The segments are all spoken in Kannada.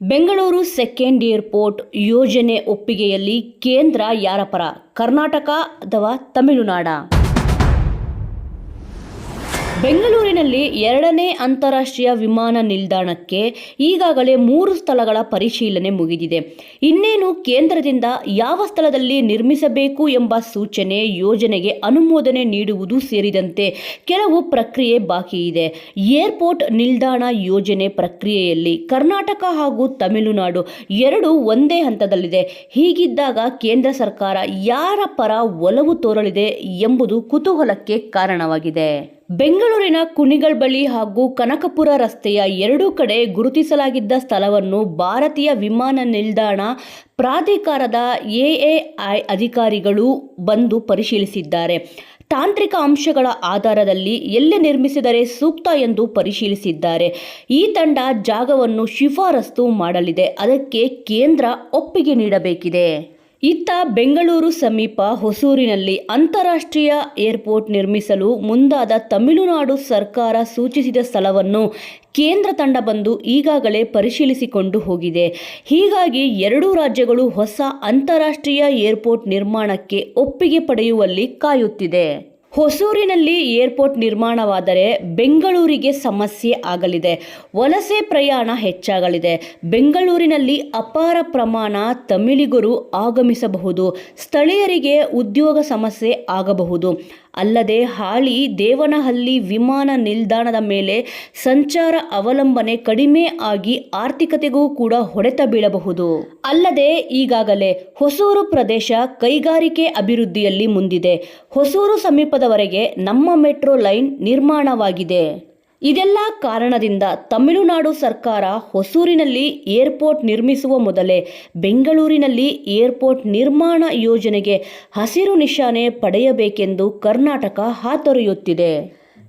ಬೆಂಗಳೂರು ಸೆಕೆಂಡ್ ಏರ್ಪೋರ್ಟ್ ಯೋಜನೆ ಒಪ್ಪಿಗೆಯಲ್ಲಿ ಕೇಂದ್ರ ಯಾರ ಪರ ಕರ್ನಾಟಕ ಅಥವಾ ತಮಿಳುನಾಡ? ಬೆಂಗಳೂರಿನಲ್ಲಿ ಎರಡನೇ ಅಂತಾರಾಷ್ಟ್ರೀಯ ವಿಮಾನ ನಿಲ್ದಾಣಕ್ಕೆ ಈಗಾಗಲೇ ಮೂರು ಸ್ಥಳಗಳ ಪರಿಶೀಲನೆ ಮುಗಿದಿದೆ. ಇನ್ನೇನು ಕೇಂದ್ರದಿಂದ ಯಾವ ಸ್ಥಳದಲ್ಲಿ ನಿರ್ಮಿಸಬೇಕು ಎಂಬ ಸೂಚನೆ, ಯೋಜನೆಗೆ ಅನುಮೋದನೆ ನೀಡುವುದು ಸೇರಿದಂತೆ ಕೆಲವು ಪ್ರಕ್ರಿಯೆ ಬಾಕಿ ಇದೆ. ಏರ್ಪೋರ್ಟ್ ನಿಲ್ದಾಣ ಯೋಜನೆ ಪ್ರಕ್ರಿಯೆಯಲ್ಲಿ ಕರ್ನಾಟಕ ಹಾಗೂ ತಮಿಳುನಾಡು ಎರಡು ಒಂದೇ ಹಂತದಲ್ಲಿದೆ. ಹೀಗಿದ್ದಾಗ ಕೇಂದ್ರ ಸರ್ಕಾರ ಯಾರ ಪರ ಒಲವು ತೋರಲಿದೆ ಎಂಬುದು ಕುತೂಹಲಕ್ಕೆ ಕಾರಣವಾಗಿದೆ. ಬೆಂಗಳೂರಿನ ಕುಣಿಗಳ್ ಬಳಿ ಹಾಗೂ ಕನಕಪುರ ರಸ್ತೆಯ ಎರಡೂ ಕಡೆ ಗುರುತಿಸಲಾಗಿದ್ದ ಸ್ಥಳವನ್ನು ಭಾರತೀಯ ವಿಮಾನ ನಿಲ್ದಾಣ ಪ್ರಾಧಿಕಾರದ ಎಎಐ ಅಧಿಕಾರಿಗಳು ಬಂದು ಪರಿಶೀಲಿಸಿದ್ದಾರೆ. ತಾಂತ್ರಿಕ ಅಂಶಗಳ ಆಧಾರದಲ್ಲಿ ಎಲ್ಲಿ ನಿರ್ಮಿಸಿದರೆ ಸೂಕ್ತ ಎಂದು ಪರಿಶೀಲಿಸಿದ್ದಾರೆ. ಈ ತಂಡ ಜಾಗವನ್ನು ಶಿಫಾರಸ್ತು ಮಾಡಲಿದೆ. ಅದಕ್ಕೆ ಕೇಂದ್ರ ಒಪ್ಪಿಗೆ ನೀಡಬೇಕಿದೆ. ಇತ್ತ ಬೆಂಗಳೂರು ಸಮೀಪ ಹೊಸೂರಿನಲ್ಲಿ ಅಂತಾರಾಷ್ಟ್ರೀಯ ಏರ್ಪೋರ್ಟ್ ನಿರ್ಮಿಸಲು ಮುಂದಾದ ತಮಿಳುನಾಡು ಸರ್ಕಾರ ಸೂಚಿಸಿದ ಸ್ಥಳವನ್ನು ಕೇಂದ್ರ ತಂಡ ಬಂದು ಈಗಾಗಲೇ ಪರಿಶೀಲಿಸಿಕೊಂಡು ಹೋಗಿದೆ. ಹೀಗಾಗಿ ಎರಡೂ ರಾಜ್ಯಗಳು ಹೊಸ ಅಂತಾರಾಷ್ಟ್ರೀಯ ಏರ್ಪೋರ್ಟ್ ನಿರ್ಮಾಣಕ್ಕೆ ಒಪ್ಪಿಗೆ ಪಡೆಯುವಲ್ಲಿ ಕಾಯುತ್ತಿದೆ. ಹೊಸೂರಿನಲ್ಲಿ ಏರ್ಪೋರ್ಟ್ ನಿರ್ಮಾಣವಾದರೆ ಬೆಂಗಳೂರಿಗೆ ಸಮಸ್ಯೆ ಆಗಲಿದೆ. ವಲಸೆ ಪ್ರಯಾಣ ಹೆಚ್ಚಾಗಲಿದೆ. ಬೆಂಗಳೂರಿನಲ್ಲಿ ಅಪಾರ ಪ್ರಮಾಣ ತಮಿಳಿಗರು ಆಗಮಿಸಬಹುದು. ಸ್ಥಳೀಯರಿಗೆ ಉದ್ಯೋಗ ಸಮಸ್ಯೆ ಆಗಬಹುದು. ಅಲ್ಲದೆ ಹಾಳಿ ದೇವನಹಳ್ಳಿ ವಿಮಾನ ನಿಲ್ದಾಣದ ಮೇಲೆ ಸಂಚಾರ ಅವಲಂಬನೆ ಕಡಿಮೆ ಆಗಿ ಆರ್ಥಿಕತೆಗೂ ಕೂಡ ಹೊಡೆತ ಬೀಳಬಹುದು. ಅಲ್ಲದೆ ಈಗಾಗಲೇ ಹೊಸೂರು ಪ್ರದೇಶ ಕೈಗಾರಿಕೆ ಅಭಿವೃದ್ಧಿಯಲ್ಲಿ ಮುಂದಿದೆ. ಹೊಸೂರು ಸಮೀಪದವರೆಗೆ ನಮ್ಮ ಮೆಟ್ರೋ ಲೈನ್ ನಿರ್ಮಾಣವಾಗಿದೆ. ಇದೆಲ್ಲ ಕಾರಣದಿಂದ ತಮಿಳುನಾಡು ಸರ್ಕಾರ ಹೊಸೂರಿನಲ್ಲಿ ಏರ್ಪೋರ್ಟ್ ನಿರ್ಮಿಸುವ ಮೊದಲೇ ಬೆಂಗಳೂರಿನಲ್ಲಿ ಏರ್ಪೋರ್ಟ್ ನಿರ್ಮಾಣ ಯೋಜನೆಗೆ ಹಸಿರು ನಿಶಾನೆ ಪಡೆಯಬೇಕೆಂದು ಕರ್ನಾಟಕ ಹಾತೊರೆಯುತ್ತಿದೆ.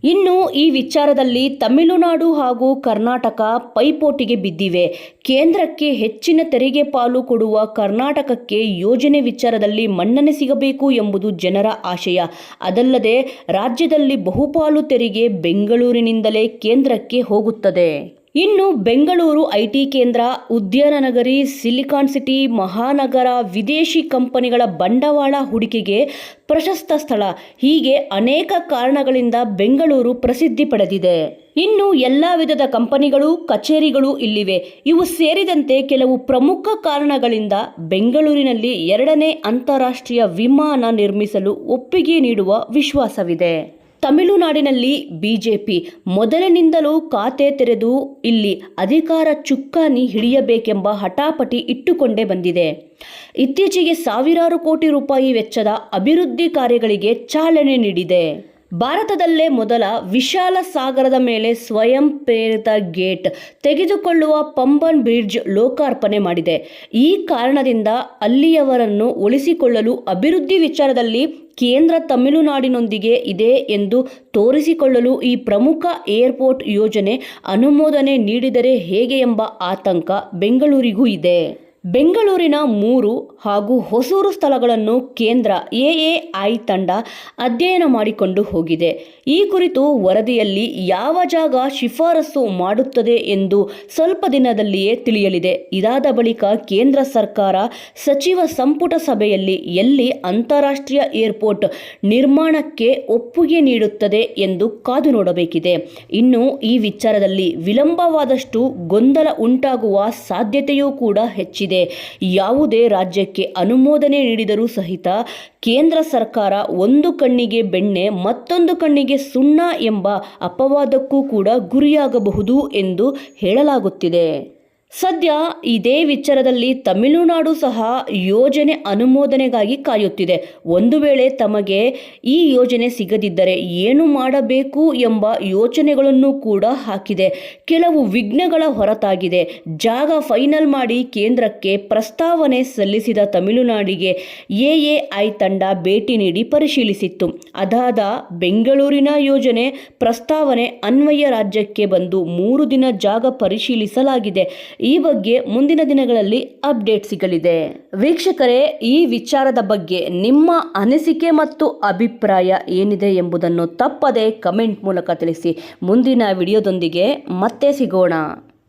ಇನ್ನು ಈ ವಿಚಾರದಲ್ಲಿ ತಮಿಳುನಾಡು ಹಾಗೂ ಕರ್ನಾಟಕ ಪೈಪೋಟಿಗೆ ಬಿದ್ದಿವೆ. ಕೇಂದ್ರಕ್ಕೆ ಹೆಚ್ಚಿನ ತೆರಿಗೆ ಪಾಲು ಕೊಡುವ ಕರ್ನಾಟಕಕ್ಕೆ ಯೋಜನೆ ವಿಚಾರದಲ್ಲಿ ಮನ್ನಣೆ ಸಿಗಬೇಕು ಎಂಬುದು ಜನರ ಆಶಯ. ಅದಲ್ಲದೆ ರಾಜ್ಯದಲ್ಲಿ ಬಹುಪಾಲು ತೆರಿಗೆ ಬೆಂಗಳೂರಿನಿಂದಲೇ ಕೇಂದ್ರಕ್ಕೆ ಹೋಗುತ್ತದೆ. ಇನ್ನು ಬೆಂಗಳೂರು ಐಟಿ ಕೇಂದ್ರ ಉದ್ಯಾನ ನಗರಿ ಸಿಲಿಕಾನ್ ಸಿಟಿ, ಮಹಾನಗರ, ವಿದೇಶಿ ಕಂಪನಿಗಳ ಬಂಡವಾಳ ಹೂಡಿಕೆಗೆ ಪ್ರಶಸ್ತ ಸ್ಥಳ. ಹೀಗೆ ಅನೇಕ ಕಾರಣಗಳಿಂದ ಬೆಂಗಳೂರು ಪ್ರಸಿದ್ಧಿ ಪಡೆದಿದೆ. ಇನ್ನು ಎಲ್ಲ ವಿಧದ ಕಂಪನಿಗಳು, ಕಚೇರಿಗಳು ಇಲ್ಲಿವೆ. ಇವು ಸೇರಿದಂತೆ ಕೆಲವು ಪ್ರಮುಖ ಕಾರಣಗಳಿಂದ ಬೆಂಗಳೂರಿನಲ್ಲಿ ಎರಡನೇ ಅಂತಾರಾಷ್ಟ್ರೀಯ ವಿಮಾನ ನಿರ್ಮಿಸಲು ಒಪ್ಪಿಗೆ ನೀಡುವ ವಿಶ್ವಾಸವಿದೆ. ತಮಿಳುನಾಡಿನಲ್ಲಿ ಬಿಜೆಪಿ ಮೊದಲಿನಿಂದಲೂ ಖಾತೆ ತೆರೆದು ಇಲ್ಲಿ ಅಧಿಕಾರ ಚುಕ್ಕಾನಿ ಹಿಡಿಯಬೇಕೆಂಬ ಹಠಾಪಟಿ ಇಟ್ಟುಕೊಂಡೇ ಬಂದಿದೆ. ಇತ್ತೀಚೆಗೆ ಸಾವಿರಾರು ಕೋಟಿ ರೂಪಾಯಿ ವೆಚ್ಚದ ಅಭಿವೃದ್ಧಿ ಕಾರ್ಯಗಳಿಗೆ ಚಾಲನೆ ನೀಡಿದೆ. ಭಾರತದಲ್ಲೇ ಮೊದಲ ವಿಶಾಲ ಸಾಗರದ ಮೇಲೆ ಸ್ವಯಂ ಪ್ರೇರಿತ ಗೇಟ್ ತೆಗೆದುಕೊಳ್ಳುವ ಪಂಬನ್ ಬ್ರಿಡ್ಜ್ ಲೋಕಾರ್ಪಣೆ ಮಾಡಿದೆ. ಈ ಕಾರಣದಿಂದ ಅಲ್ಲಿಯವರನ್ನು ಉಳಿಸಿಕೊಳ್ಳಲು ಅಭಿವೃದ್ಧಿ ವಿಚಾರದಲ್ಲಿ ಕೇಂದ್ರ ತಮಿಳುನಾಡಿನೊಂದಿಗೆ ಇದೆ ಎಂದು ತೋರಿಸಿಕೊಳ್ಳಲು ಈ ಪ್ರಮುಖ ಏರ್ಪೋರ್ಟ್ ಯೋಜನೆ ಅನುಮೋದನೆ ನೀಡಿದರೆ ಹೇಗೆ ಎಂಬ ಆತಂಕ ಬೆಂಗಳೂರಿಗೂ ಇದೆ. ಬೆಂಗಳೂರಿನ ಮೂರು ಹಾಗೂ ಹೊಸೂರು ಸ್ಥಳಗಳನ್ನು ಕೇಂದ್ರ ಎಎಐ ತಂಡ ಅಧ್ಯಯನ ಮಾಡಿಕೊಂಡು ಹೋಗಿದೆ. ಈ ಕುರಿತು ವರದಿಯಲ್ಲಿ ಯಾವ ಜಾಗ ಶಿಫಾರಸು ಮಾಡುತ್ತದೆ ಎಂದು ಸ್ವಲ್ಪ ದಿನದಲ್ಲಿಯೇ ತಿಳಿಯಲಿದೆ. ಇದಾದ ಬಳಿಕ ಕೇಂದ್ರ ಸರ್ಕಾರ ಸಚಿವ ಸಂಪುಟ ಸಭೆಯಲ್ಲಿ ಎಲ್ಲಿ ಅಂತಾರಾಷ್ಟ್ರೀಯ ಏರ್ಪೋರ್ಟ್ ನಿರ್ಮಾಣಕ್ಕೆ ಒಪ್ಪಿಗೆ ನೀಡುತ್ತದೆ ಎಂದು ಕಾದು ನೋಡಬೇಕಿದೆ. ಇನ್ನು ಈ ವಿಚಾರದಲ್ಲಿ ವಿಳಂಬವಾದಷ್ಟು ಗೊಂದಲ ಉಂಟಾಗುವ ಸಾಧ್ಯತೆಯೂ ಕೂಡ ಹೆಚ್ಚಿದೆ. ಯಾವುದೇ ರಾಜ್ಯಕ್ಕೆ ಅನುಮೋದನೆ ನೀಡಿದರೂ ಸಹಿತ ಕೇಂದ್ರ ಸರ್ಕಾರ ಒಂದು ಕಣ್ಣಿಗೆ ಬೆಣ್ಣೆ, ಮತ್ತೊಂದು ಕಣ್ಣಿಗೆ ಸುಣ್ಣ ಎಂಬ ಅಪವಾದಕ್ಕೂ ಕೂಡ ಗುರಿಯಾಗಬಹುದು ಎಂದು ಹೇಳಲಾಗುತ್ತಿದೆ. ಸದ್ಯ ಇದೇ ವಿಚಾರದಲ್ಲಿ ತಮಿಳುನಾಡು ಸಹ ಯೋಜನೆ ಅನುಮೋದನೆಗಾಗಿ ಕಾಯುತ್ತಿದೆ. ಒಂದು ವೇಳೆ ತಮಗೆ ಈ ಯೋಜನೆ ಸಿಗದಿದ್ದರೆ ಏನು ಮಾಡಬೇಕು ಎಂಬ ಯೋಚನೆಗಳನ್ನು ಕೂಡ ಹಾಕಿದೆ. ಕೆಲವು ವಿಘ್ನಗಳ ಹೊರತಾಗಿದೆ. ಜಾಗ ಫೈನಲ್ ಮಾಡಿ ಕೇಂದ್ರಕ್ಕೆ ಪ್ರಸ್ತಾವನೆ ಸಲ್ಲಿಸಿದ ತಮಿಳುನಾಡಿಗೆ ಎಎಐ ತಂಡ ಭೇಟಿ ನೀಡಿ ಪರಿಶೀಲಿಸಿತ್ತು. ಅದಾದ ಬೆಂಗಳೂರಿನ ಯೋಜನೆ ಪ್ರಸ್ತಾವನೆ ಅನ್ವಯ ರಾಜ್ಯಕ್ಕೆ ಬಂದು ಮೂರು ದಿನ ಜಾಗ ಪರಿಶೀಲಿಸಲಾಗಿದೆ. ಈ ಬಗ್ಗೆ ಮುಂದಿನ ದಿನಗಳಲ್ಲಿ ಅಪ್ಡೇಟ್ ಸಿಗಲಿದೆ. ವೀಕ್ಷಕರೇ, ಈ ವಿಚಾರದ ಬಗ್ಗೆ ನಿಮ್ಮ ಅನಿಸಿಕೆ ಮತ್ತು ಅಭಿಪ್ರಾಯ ಏನಿದೆ ಎಂಬುದನ್ನು ತಪ್ಪದೆ ಕಮೆಂಟ್ ಮೂಲಕ ತಿಳಿಸಿ. ಮುಂದಿನ ವಿಡಿಯೋದೊಂದಿಗೆ ಮತ್ತೆ ಸಿಗೋಣ.